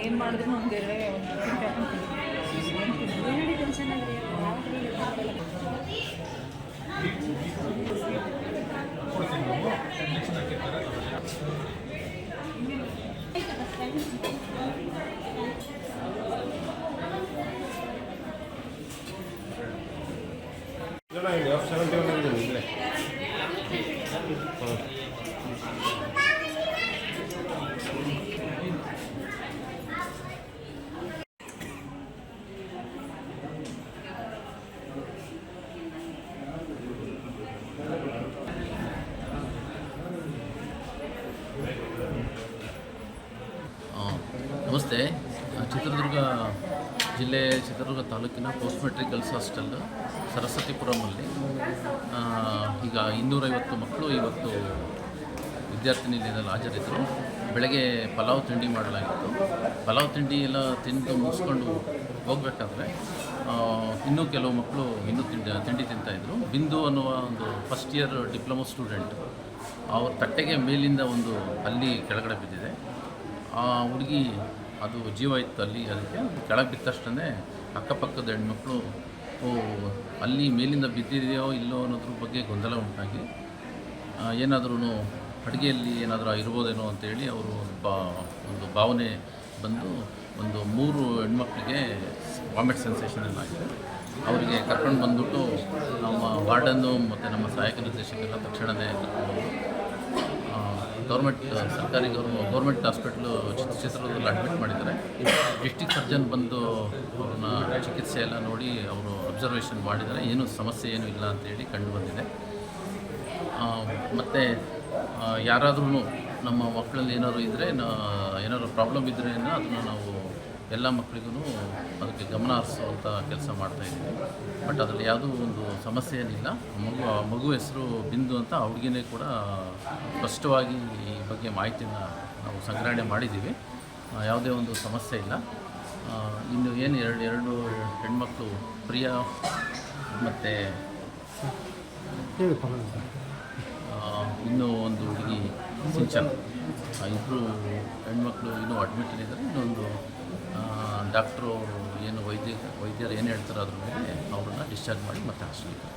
ಏನು ಮಾಡಿದ್ರು ಒಂದು ಎರಡೇ ಒಂದು ಹಾಕೊಂತೀನಿ ಏನೇನು ಟೆನ್ಷನ್ ಆಗಿದೆ ಯಾವ ಕಡೆ ನಿರ್ಧಾರ ಮಾಡಲ್ಲ. ಜನ ಇದೆ ಎಫ್ ಸೆವೆಂಟಿ ಒನ್ ಇದೆ ಇಲ್ಲೇ ಹಾಂ ಆ, ನಮಸ್ತೆ. ಚಿತ್ರದುರ್ಗ ಜಿಲ್ಲೆ, ಚಿತ್ರದುರ್ಗ ತಾಲೂಕಿನ ಪೋಸ್ಟ್ ಮೆಟ್ರಿಕ್ ಗರ್ಲ್ಸ್ ಹಾಸ್ಟೆಲ್, ಸರಸ್ವತಿಪುರಮಲ್ಲಿ. ಈಗ ಇನ್ನೂರೈವತ್ತು ಮಕ್ಕಳು, ಇವತ್ತು ವಿದ್ಯಾರ್ಥಿ ನಿಲಯದಲ್ಲಿ ಹಾಜರಿದ್ದರು ಬೆಳಗ್ಗೆ ಪಲಾವ್ ತಿಂಡಿ ಮಾಡಲಾಗಿತ್ತು. ಪಲಾವ್ ತಿಂಡಿ ಎಲ್ಲ ತಿಂದು ಮುಗಿಸ್ಕೊಂಡು ಹೋಗಬೇಕಾದ್ರೆ ಇನ್ನೂ ಕೆಲವು ಮಕ್ಕಳು ಇನ್ನೂ ತಿಂಡಿ ತಿಂಡಿ ತಿಂತಾಯಿದ್ರು ಬಿಂದು ಅನ್ನುವ ಒಂದು ಫಸ್ಟ್ ಇಯರ್ ಡಿಪ್ಲೊಮಾ ಸ್ಟೂಡೆಂಟ್, ಅವ್ರ ತಟ್ಟೆಗೆ ಮೇಲಿಂದ ಒಂದು ಅಲ್ಲಿ ಕೆಳಗಡೆ ಬಿದ್ದಿದೆ. ಆ ಹುಡುಗಿ ಅದು ಜೀವ ಇತ್ತು ಅಲ್ಲಿ ಅದಕ್ಕೆ ಕೆಳಗೆ ಬಿದ್ದ ತಕ್ಷಣ ಅಕ್ಕಪಕ್ಕದ ಹೆಣ್ಮಕ್ಳು ಅಲ್ಲಿ ಮೇಲಿಂದ ಬಿದ್ದಿದೆಯೋ ಇಲ್ಲೋ ಅನ್ನೋದ್ರ ಬಗ್ಗೆ ಗೊಂದಲ ಉಂಟಾಗಿ ಏನಾದ್ರೂ ಅಡುಗೆಯಲ್ಲಿ ಏನಾದರೂ ಇರ್ಬೋದೇನೋ ಅಂತೇಳಿ ಅವರು ಬಾ, ಒಂದು ಭಾವನೆ ಬಂದು ಒಂದು ಮೂರು ಹೆಣ್ಮಕ್ಳಿಗೆ ವಾಮಿಟ್ ಸೆನ್ಸೇಷನ್ ಎಲ್ಲ ಆಗಿದೆ. ಅವರಿಗೆ ಕರ್ಕೊಂಡು ಬಂದ್ಬಿಟ್ಟು ನಮ್ಮ ವಾರ್ಡನ್ನು ಮತ್ತು ನಮ್ಮ ಸಹಾಯಕ ನಿರ್ದೇಶಕರೆಲ್ಲ ತಕ್ಷಣವೇ ಗೌರ್ಮೆಂಟ್ ಸರ್ಕಾರಿ ಗೌರ್ಮ, ಗೌರ್ಮೆಂಟ್ ಹಾಸ್ಪಿಟ್ಲು ಚಿತ್ರ ಚಿತ್ರದುರ್ಗದಲ್ಲಿ ಅಡ್ಮಿಟ್ ಮಾಡಿದ್ದಾರೆ. ಡಿಸ್ಟಿಕ್ ಸರ್ಜನ್ ಬಂದು ಅವ್ರನ್ನ ಚಿಕಿತ್ಸೆ ಎಲ್ಲ ನೋಡಿ ಅವರು ಅಬ್ಸರ್ವೇಷನ್ ಮಾಡಿದ್ದಾರೆ. ಏನೂ ಸಮಸ್ಯೆ ಏನೂ ಇಲ್ಲ ಅಂತೇಳಿ ಕಂಡು ಬಂದಿದೆ. ಮತ್ತು ಯಾರಾದ್ರೂ ನಮ್ಮ ಮಕ್ಕಳಲ್ಲಿ ಏನಾದ್ರು ಇದ್ದರೆ ಏನಾದ್ರು ಪ್ರಾಬ್ಲಮ್ ಇದ್ದರೆ ಅದನ್ನು ನಾವು ಎಲ್ಲ ಮಕ್ಕಳಿಗೂ ಅದಕ್ಕೆ ಗಮನ ಹರಿಸುವಂಥ ಕೆಲಸ ಮಾಡ್ತಾಯಿದ್ದೀವಿ ಬಟ್ ಅದರಲ್ಲಿ ಯಾವುದೂ ಒಂದು ಸಮಸ್ಯೆ ಏನಿಲ್ಲ. ಮಗು, ಆ ಮಗು ಹೆಸರು ಬಿಂದು ಅಂತ ಅವ್ರಿಗೇ ಕೂಡ ಸ್ಪಷ್ಟವಾಗಿ ಈ ಬಗ್ಗೆ ಮಾಹಿತಿನ ನಾವು ಸಂಗ್ರಹಣೆ ಮಾಡಿದ್ದೀವಿ. ಯಾವುದೇ ಒಂದು ಸಮಸ್ಯೆ ಇಲ್ಲ. ಇನ್ನು ಏನು ಎರಡು ಎರಡು ಹೆಣ್ಮಕ್ಳು ಪ್ರಿಯಾ ಮತ್ತು ಇನ್ನೂ ಒಂದು ಹುಡುಗಿ ಸಿಂಚನ್ ಇಬ್ಬರು ಹೆಣ್ಮಕ್ಳು ಇನ್ನೂ ಅಡ್ಮಿಟ್ ಇದ್ದಾರೆ. ಇನ್ನೊಂದು ಡಾಕ್ಟ್ರು ಏನು ವೈದ್ಯ, ವೈದ್ಯರು ಏನು ಹೇಳ್ತಾರೋ ಅದ್ರ ಮೇಲೆ ಅವ್ರನ್ನ ಡಿಸ್ಚಾರ್ಜ್ ಮಾಡಿ ಮತ್ತೆ ಹಾಸ್ಪಿಟ್ಲಿಗೆ